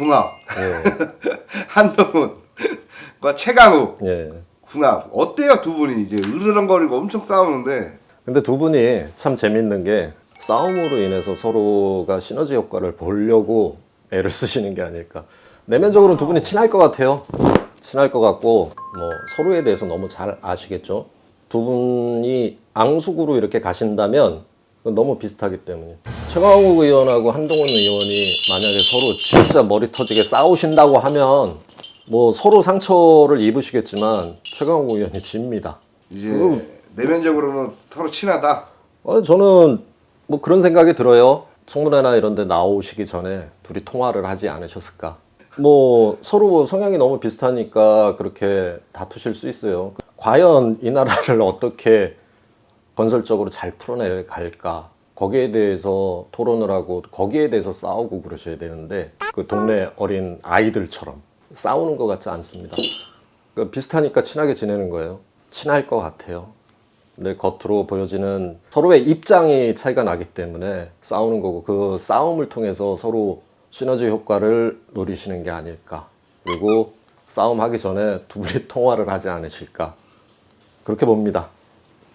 궁합 예. 한동훈과 최강욱 예. 궁합 어때요 두 분이 이제 으르렁거리고 엄청 싸우는데 근데 두 분이 참 재밌는 게 싸움으로 인해서 서로가 시너지 효과를 보려고 애를 쓰시는 게 아닐까. 내면적으로 두 분이 친할 것 같아요. 친할 것 같고 뭐 서로에 대해서 너무 잘 아시겠죠. 두 분이 앙숙으로 이렇게 가신다면 너무 비슷하기 때문에 최강욱 의원하고 한동훈 의원이 만약에 서로 진짜 머리 터지게 싸우신다고 하면 뭐 서로 상처를 입으시겠지만 최강욱 의원이 집니다. 이제 내면적으로는 서로 친하다 어, 저는 뭐 그런 생각이 들어요. 청문회나 이런 데 나오시기 전에 둘이 통화를 하지 않으셨을까. 뭐 서로 성향이 너무 비슷하니까 그렇게 다투실 수 있어요. 과연 이 나라를 어떻게 건설적으로 잘 풀어내 갈까. 거기에 대해서 토론을 하고 거기에 대해서 싸우고 그러셔야 되는데 그 동네 어린 아이들처럼 싸우는 것 같지 않습니다. 그 비슷하니까 친하게 지내는 거예요. 친할 것 같아요. 근데 겉으로 보여지는 서로의 입장이 차이가 나기 때문에 싸우는 거고 그 싸움을 통해서 서로 시너지 효과를 노리시는 게 아닐까. 그리고 싸움하기 전에 두 분이 통화를 하지 않으실까. 그렇게 봅니다.